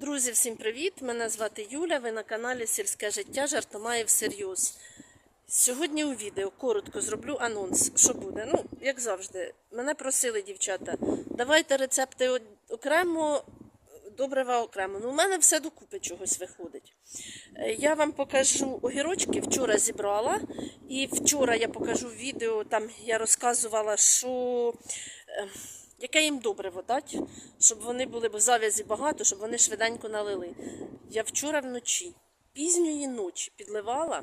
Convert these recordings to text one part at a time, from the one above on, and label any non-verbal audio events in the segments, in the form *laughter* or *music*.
Друзі, всім привіт! Мене звати Юля. Ви на каналі Сільське життя Жартомає всерйоз. Сьогодні у відео коротко зроблю анонс, що буде. Ну, як завжди, мене просили дівчата, давайте рецепти окремо, добрива окремо. Ну, у мене все докупи чогось виходить. Е, Я вам покажу огірочки, вчора зібрала, і вчора я покажу відео, там я розказувала, що. Яке їм добриво дати, щоб вони були, бо зав'язі багато, щоб вони швиденько налили. Я вчора вночі, пізньої ночі підливала.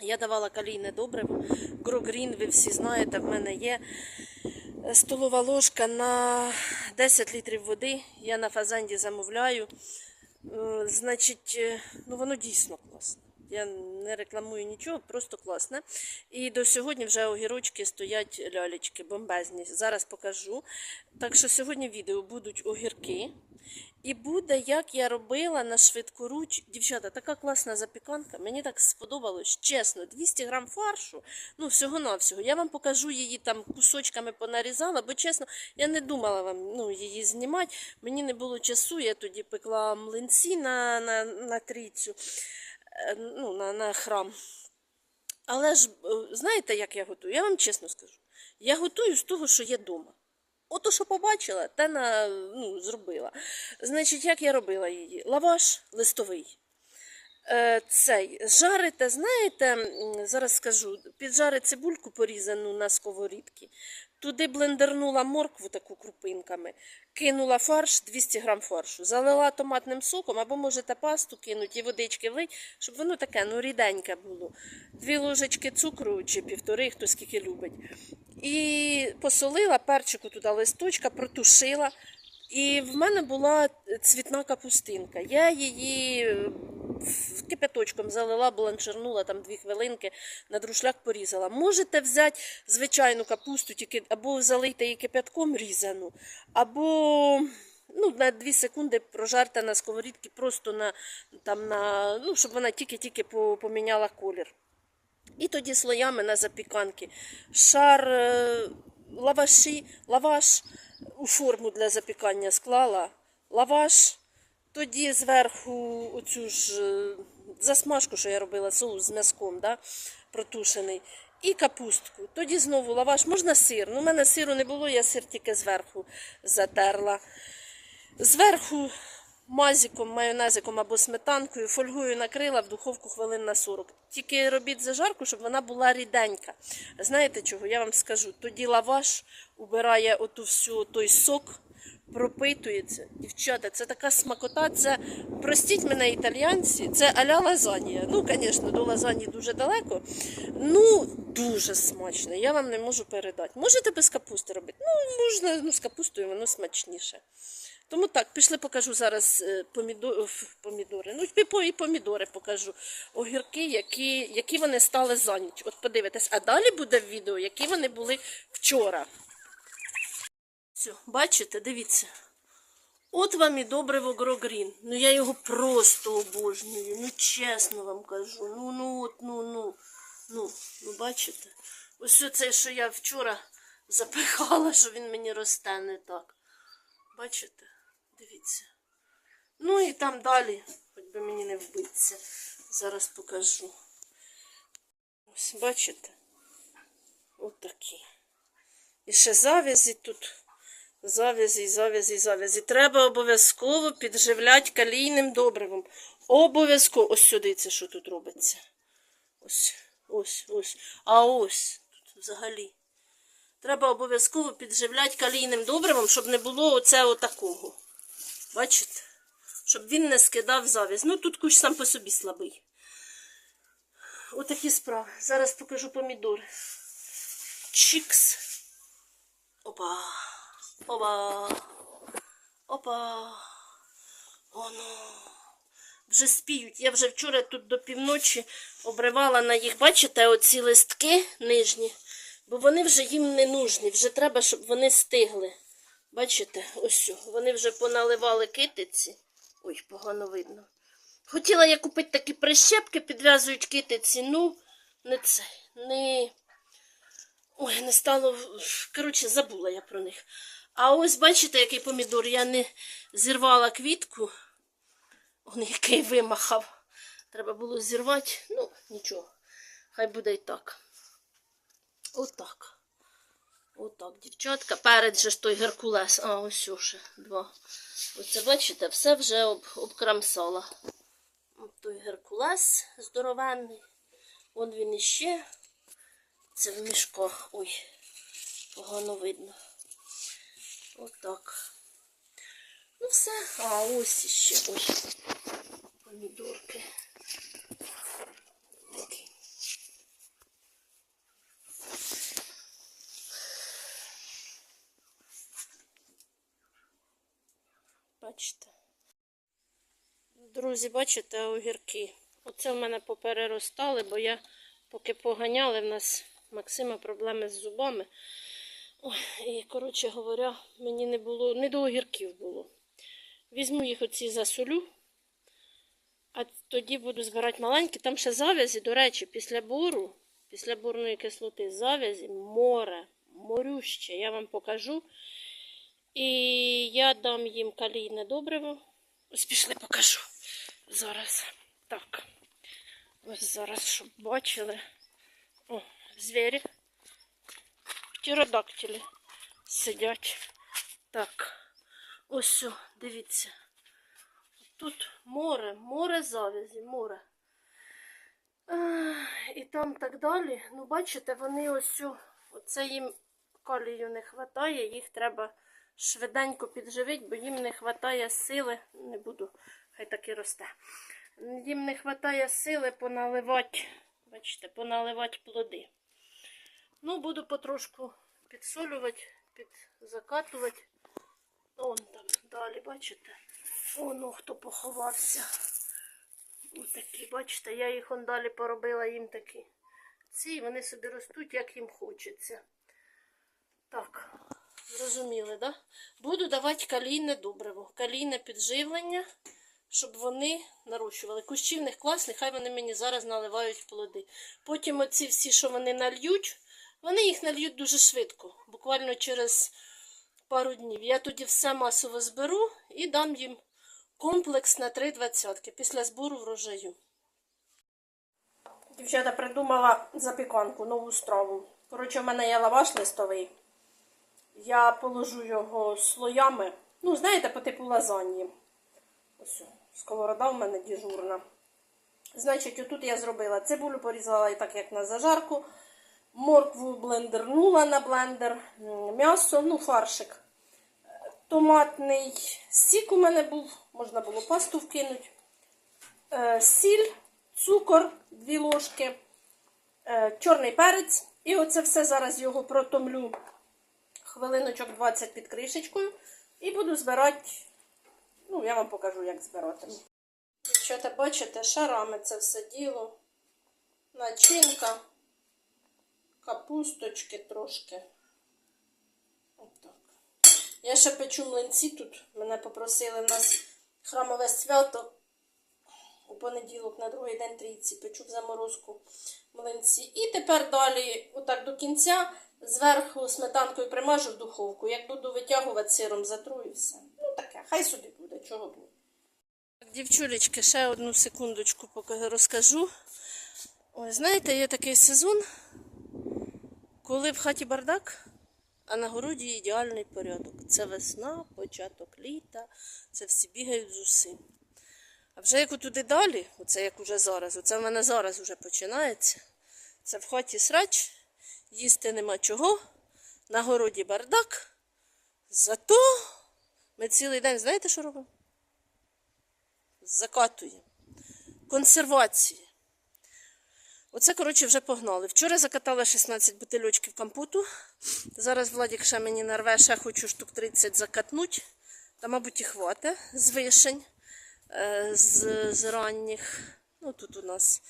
Я давала калійне добриво. Грогрін, ви всі знаєте, в мене є е, столова ложка на 10 літрів води. Я на фазенді замовляю. Е, Значить, е, ну воно дійсно класне. Я не рекламую нічого, просто класне. І до сьогодні вже огірочки стоять лялечки, бомбезні. Зараз покажу. Так що сьогодні відео будуть огірки. І буде, як я робила на швидкоруч. Дівчата, така класна запіканка. Мені так сподобалось, чесно, 200 грам фаршу. Ну, всього-навсього. Я вам покажу її там кусочками понарізала, бо чесно, я не думала вам ну, її знімати. Мені не було часу, я тоді пекла млинці на, на, на трійцю, е, ну, на, на храм. Але ж, е, знаєте, як я готую? Я вам чесно скажу. Я готую з того, що є вдома. Ото, що побачила, те на, ну, зробила. Значить, як я робила її? Лаваш листовий. Е, цей жарите, знаєте, зараз скажу, піджари цибульку порізану на сковорідці, туди блендернула моркву таку крупинками, кинула фарш, 200 грам фаршу, залила томатним соком, або можете пасту кинути і водички влить, щоб воно таке, ну, ріденьке було. Дві ложечки цукру чи півтори, хто скільки любить. І посолила перчику туди листочка, протушила. І в мене була цвітна капустинка. Я її е, кипяточком залила, бланширнула там дві хвилинки, на друшляк порізала. Можете взяти звичайну капусту, тільки або залийте її кипятком різану, або ну, на 2 секунди прожарте на сковорідці, просто на, там, на, ну, щоб вона тільки-тільки поміняла колір. І тоді слоями на запіканки. Шар е, лаваші, лаваш у форму для запікання склала, лаваш, тоді зверху оцю ж е, засмажку, що я робила, соус з м'язком, да, протушений, і капустку. Тоді знову лаваш, можна сир. Ну, у мене сиру не було, я сир тільки зверху затерла. Зверху мазиком, майонезиком або сметанкою, фольгою накрила в духовку хвилин на 40. Тільки робіть зажарку, щоб вона була ріденька. Знаєте чого? Я вам скажу. Тоді лаваш убирає оту всю той сок, пропитується. Дівчата, це така смакота. Це простіть мене, італіянці, це аля лазанія. Ну, звісно, до лазані дуже далеко. Ну, дуже смачно. Я вам не можу передати. Можете без капусти робити? Ну, можна ну, з капустою, воно смачніше. Тому так, пішли покажу зараз е, помідори. Ну, і помідори покажу. Огірки, які, які вони стали за ніч. От подивитесь. А далі буде відео, які вони були вчора. Все, бачите, дивіться. От вам і добриво Грогрін. Ну я його просто обожнюю. Ну чесно вам кажу. Ну, ну от, ну, ну. Ну, ну бачите? Ось це, що я вчора запихала, що він мені росте не так. Бачите? Дивіться. Ну і там далі, хоч би мені не вбитися. Зараз покажу. Ось, бачите? От. І ще завязі тут. Завязі, завязі, завязі. Треба обов'язково підживляти калійним добривом. Обов'язково. Ось сюди це що тут робиться. Ось, ось, ось. А ось тут взагалі. Треба обов'язково підживляти калійним добривом, щоб не було оце отакого. Бачите? Щоб він не скидав завість. Ну тут кущ сам по собі слабий. Отакі справи. Зараз покажу помідори. Чікс. Опа. Опа. Опа. Оно. Вже спіють. Я вже вчора тут до півночі обривала на їх, бачите, оці листки нижні, бо вони вже їм не нужні. Вже треба, щоб вони стигли. Бачите, ось вони вже поналивали китиці. Ой, погано видно. Хотіла я купити такі прищепки, підв'язують китиці. Ну, не це, не. Ой, не стало. Коротше, забула я про них. А ось бачите, який помідор. Я не зірвала квітку. Он який вимахав. Треба було зірвати. Ну, нічого. Хай буде і так. Отак. Отак, дівчатка. Перед же ж той Геркулес. А, ось уже два. Оце, бачите, все вже об, обкрамсала. От той Геркулес здоровенний. Вон він іще. Це в мішках. Ой, погано видно. Отак. Ну все. А ось іще. Ой. Помідорки. Бачите. Друзі, бачите, огірки. Оце в мене попереростали, бо я поки поганяли, в нас Максима проблеми з зубами. Ой, і, коротше говоря, мені не було, не до огірків було. Візьму їх оці засолю, а тоді буду збирати маленькі. Там ще завязі, до речі, після буру, після бурної кислоти, завязі, море, морюще. Я вам покажу. І я дам їм калійне добриво. Ось пішли, покажу. Зараз. Так. Ось зараз, щоб бачили. О, звірі. Птеродактилі сидять. Так. Ось, о, дивіться. Тут море, море завязі, море. І там так далі. Ну, бачите, вони ось, оце їм калію не вистачає, їх треба швиденько підживити, бо їм не вистачає сили. Не буду, хай так і росте. Їм не вистачає сили поналивати, бачите, поналивати плоди. Ну, буду потрошку підсолювати, підзакатувати. Вон там далі, бачите? Воно хто поховався. Ось такі, бачите, я їх он далі поробила їм такі. Ці вони собі ростуть, як їм хочеться. Так, зрозуміли, да? Буду давати калійне добриво, калійне підживлення, щоб вони нарощували. Кущі в них хай вони мені зараз наливають плоди. Потім оці всі, що вони нальють, вони їх нальють дуже швидко, буквально через пару днів. Я тоді все масово зберу і дам їм комплекс на 3 двадцятки після збору врожаю. Дівчата придумала запіканку, нову страву. Коротше, в мене є лаваш листовий. Я положу його слоями. Ну, знаєте, по типу лазаньї. Ось, сковорода в мене діжурна. Значить, отут я зробила цибулю, порізала і так, як на зажарку. Моркву блендернула на блендер, м'ясо, ну, фаршик. Томатний сік у мене був, можна було пасту вкинути. Е, Сіль, цукор, дві ложки, е, чорний перець. І оце все зараз його протомлю хвилиночок 20 під кришечкою. І буду збирати. Ну, я вам покажу, як збирати. Дівчата, бачите, шарами це все діло. Начинка капусточки трошки. Отак. Я ще печу млинці тут. Мене попросили в нас храмове свято. У понеділок на другий день трійці печу в заморозку млинці. І тепер далі, отак до кінця, зверху сметанкою примажу в духовку. Як буду витягувати сиром, затру і все. Ну таке, хай собі буде, чого буде. Дівчулечки, ще одну секундочку поки розкажу. Ой, знаєте, є такий сезон, коли в хаті бардак, а на городі ідеальний порядок. Це весна, початок літа, це всі бігають з усім. А вже як туди далі, оце як уже зараз, оце в мене зараз вже починається. Це в хаті срач, їсти нема чого, на городі бардак. Зато ми цілий день, знаєте, що робимо? Закатуємо. Консервації. Оце, коротше, вже погнали. Вчора закатала 16 бутильочків компоту. Зараз Владик ще мені нарве, ще хочу штук 30 закатнуть. Та, мабуть, і хватить з вишень, е, з, з ранніх. Ну, тут у нас.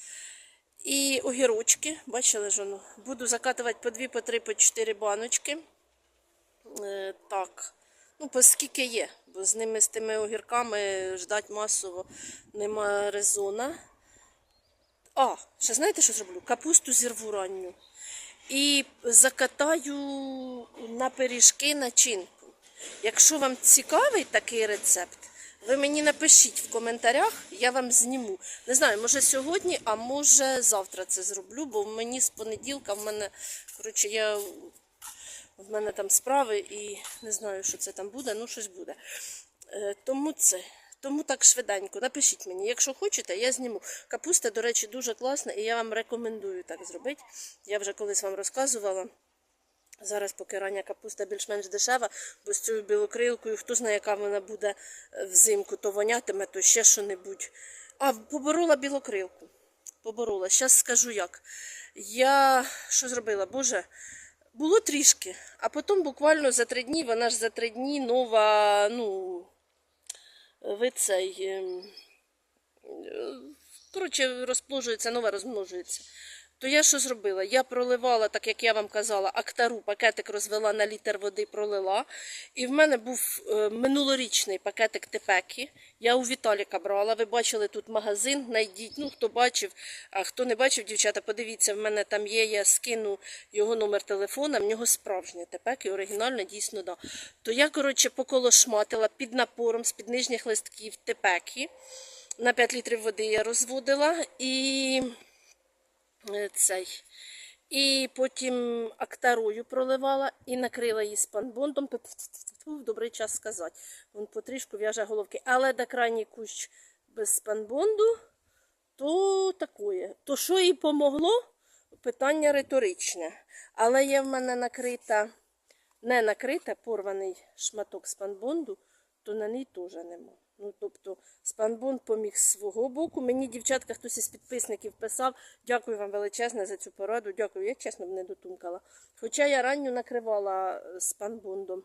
І огірочки, бачили ж воно. Буду закатувати по 2, по 3, по 4 баночки. Е, так. Ну, по скільки є, бо з ними з тими огірками ждать масово нема резона. А, ще знаєте, що зроблю? Капусту зірву ранню. І закатаю на пиріжки начинку. Якщо вам цікавий такий рецепт, Ви мені напишіть в коментарях, я вам зніму. Не знаю, може сьогодні, а може завтра це зроблю, бо мені з понеділка в мене, коротше, я в мене там справи і не знаю, що це там буде, ну щось буде. Е, тому це. Тому так швиденько. Напишіть мені, якщо хочете, я зніму. Капуста, до речі, дуже класна, і я вам рекомендую так зробити. Я вже колись вам розказувала. Зараз поки рання капуста більш-менш дешева, бо з цією білокрилкою, хто знає, яка вона буде е, взимку, то вонятиме, то ще що-небудь. А, поборола білокрилку. Поборола. Зараз скажу як. Я що зробила? Боже, було трішки, а потім буквально за три дні, вона ж за три дні нова, ну, ви цей. ем, е, Коротше, розплоджується, нова розмножується. То я що зробила? Я проливала, так як я вам казала, актару, пакетик розвела на літр води, пролила. І в мене був е, минулорічний пакетик тепекі. Я у Віталіка брала. Ви бачили тут магазин, найдіть. Ну, хто бачив, а хто не бачив, дівчата, подивіться, в мене там є, я скину його номер телефона, в нього справжнє тепеки, оригінальне, дійсно, да. То я, коротше, поколошматила під напором з під нижніх листків тепекі. На 5 літрів води я розводила і цей. І потім актарою проливала і накрила її спанбондом. Тьфу-тьфу-тьфу, Добрий час сказати. Вон потрішку в'яже головки. Але до крайній кущ без спанбонду, то такое. То що їй помогло? Питання риторичне. Але є в мене накрита, не накрита, порваний шматок спанбонду, то на ній теж нема. Ну, тобто, спанбонд поміг з свого боку. Мені дівчатка, хтось із підписників писав, дякую вам величезне за цю пораду. Дякую, я чесно б не дотумкала. Хоча я ранню накривала е, спанбондом.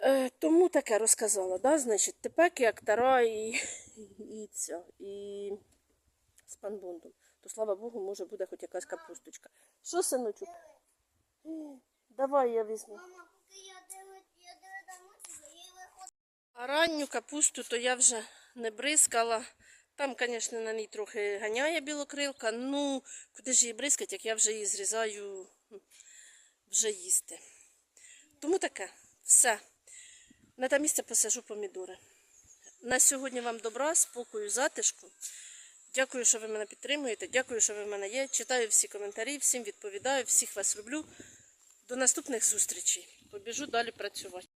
Е, тому таке розказала, да? значить, тепеки, актара і, *laughs* і, ця, і спанбондом. То слава Богу, може буде хоч якась капусточка. Що, синочок? Давай я візьму. А ранню капусту то я вже не бризкала. Там, звісно, на ній трохи ганяє білокрилка. Ну, куди ж її бризкати, як я вже її зрізаю вже їсти. Тому таке, все. На те місце посажу помідори. На сьогодні вам добра, спокою, затишку. Дякую, що ви мене підтримуєте. Дякую, що ви в мене є. Читаю всі коментарі, всім відповідаю, всіх вас люблю. До наступних зустрічей. Побіжу далі працювати.